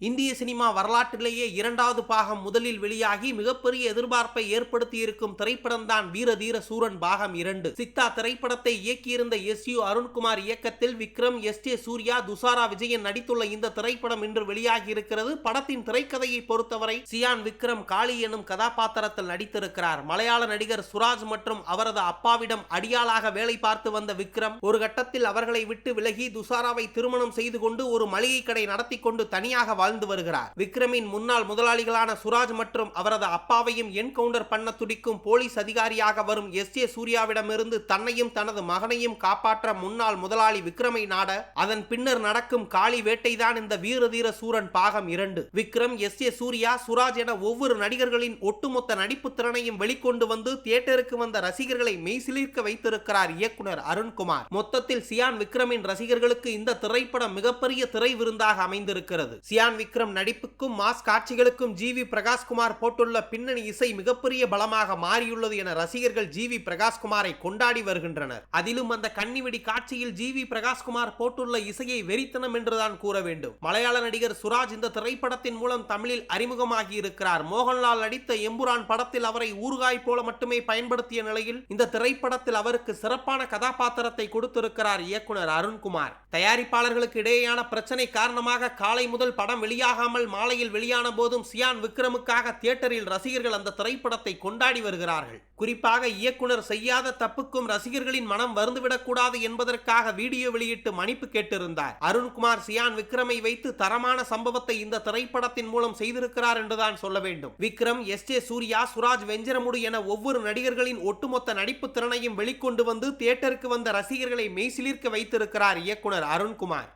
இந்திய சினிமா வரலாற்றிலேயே இரண்டாவது பாகம் முதலில் வெளியாகி மிகப்பெரிய எதிர்பார்ப்பை ஏற்படுத்தியிருக்கும் திரைப்படம்தான் வீரதீர சூரன் பாகம் இரண்டு. சித்தா திரைப்படத்தை இயக்கியிருந்த எஸ் யு அருண்குமார் இயக்கத்தில் விக்ரம் எஸ் ஜே சூர்யா துசாரா விஜயன் நடித்துள்ள இந்த திரைப்படம் இன்று வெளியாகி இருக்கிறது படத்தின் திரைக்கதையை பொறுத்தவரை சியான் விக்ரம் காளி எனும் கதாபாத்திரத்தில் நடித்திருக்கிறார். மலையாள நடிகர் சுராஜ் மற்றும் அவரது அப்பாவிடம் அடியாளாக வேலை பார்த்து வந்த விக்ரம் ஒரு கட்டத்தில் அவர்களை விட்டு விலகி துசாராவை திருமணம் செய்து கொண்டு ஒரு மளிகை கடை நடத்தி கொண்டு தனியாக வாழ்ந்து வருகிறார். விக்ரமின் முன்னாள் முதலாளிகளான சுராஜ் மற்றும் அவரது அப்பாவையும் என்கவுண்டர் பண்ண துடிக்கும் போலீஸ் அதிகாரியாக வரும் எஸ் ஏ சூர்யாவிடமிருந்து தன்னையும் தனது மகனையும் காப்பாற்ற முன்னாள் முதலாளி விக்ரமை நாட அதன் பின்னர் நடக்கும் காளி வேட்டைதான் இந்த வீரதீர சூரன் பாகம் இரண்டு. விக்ரம் எஸ் ஏ சூர்யா சுராஜ் என ஒவ்வொரு நடிகர்களின் ஒட்டுமொத்த நடிப்பு திறனையும் வெளிக்கொண்டு வந்து தியேட்டருக்கு வந்த ரசிகர்களை மெய்சிலிர்க்க வைத்திருக்கிறார் இயக்குனர் அருண்குமார். மொத்தத்தில் சியான் விக்ரமின் ரசிகர்களுக்கு இந்த திரைப்படம் மிகப்பெரிய திரை விருந்தாக அமைந்திருக்கிறது. சியான் விக்ரம் நடிப்புக்கும் மாஸ் காட்சிகளுக்கும் ஜி வி பிரகாஷ்குமார் போட்டுள்ள பின்னணி இசை மிகப்பெரிய பலமாக மாறியுள்ளது என ரசிகர்கள் ஜி வி பிரகாஷ்குமாரை கொண்டாடி வருகின்றனர். அதிலும் அந்த கன்னிவெடி காட்சியில் ஜி வி பிரகாஷ்குமார் போட்டுள்ள இசையை வெறித்தனம் என்றுதான் கூற வேண்டும். மலையாள நடிகர் சுராஜ் இந்த திரைப்படத்தின் மூலம் தமிழில் அறிமுகமாகி இருக்கிறார் மோகன்லால் நடித்த எம்புரான் படத்தில் அவரை ஊறுகாய் போல மட்டுமே பயன்படுத்திய நிலையில் இந்த திரைப்படத்தில் அவருக்கு சிறப்பான கதாபாத்திரத்தை கொடுத்திருக்கிறார் இயக்குனர் அருண்குமார். தயாரிப்பாளர்களுக்கு இடையேயான பிரச்சனை காரணமாக காலை முதல் படம் வெளியாகாமல் மாலையில் வெளியான போதும் சியான் விக்ரமுக்காக தியேட்டரில் ரசிகர்கள் அந்த திரைப்படத்தை கொண்டாடி வருகிறார்கள். குறிப்பாக இயக்குனர் செய்யாத தப்புக்கும் ரசிகர்களின் மனம் வருந்துவிடக்கூடாது என்பதற்காக வீடியோ வெளியிட்டு மன்னிப்பு கேட்டிருந்தார். அருண்குமார் சியான் விக்ரமை வைத்து தரமான சம்பவத்தை இந்த திரைப்படத்தின் மூலம் செய்திருக்கிறார் என்றுதான் சொல்ல வேண்டும். விக்ரம் எஸ் ஜே சூர்யா சுராஜ் வெஞ்சரமுடு என ஒவ்வொரு நடிகர்களின் ஒட்டுமொத்த நடிப்பு திறனையும் வெளிக்கொண்டு வந்து தியேட்டருக்கு வந்த ரசிகர்களை மெய்சிலிர்க்க வைத்திருக்கிறார் இயக்குனர் அருண்குமார்.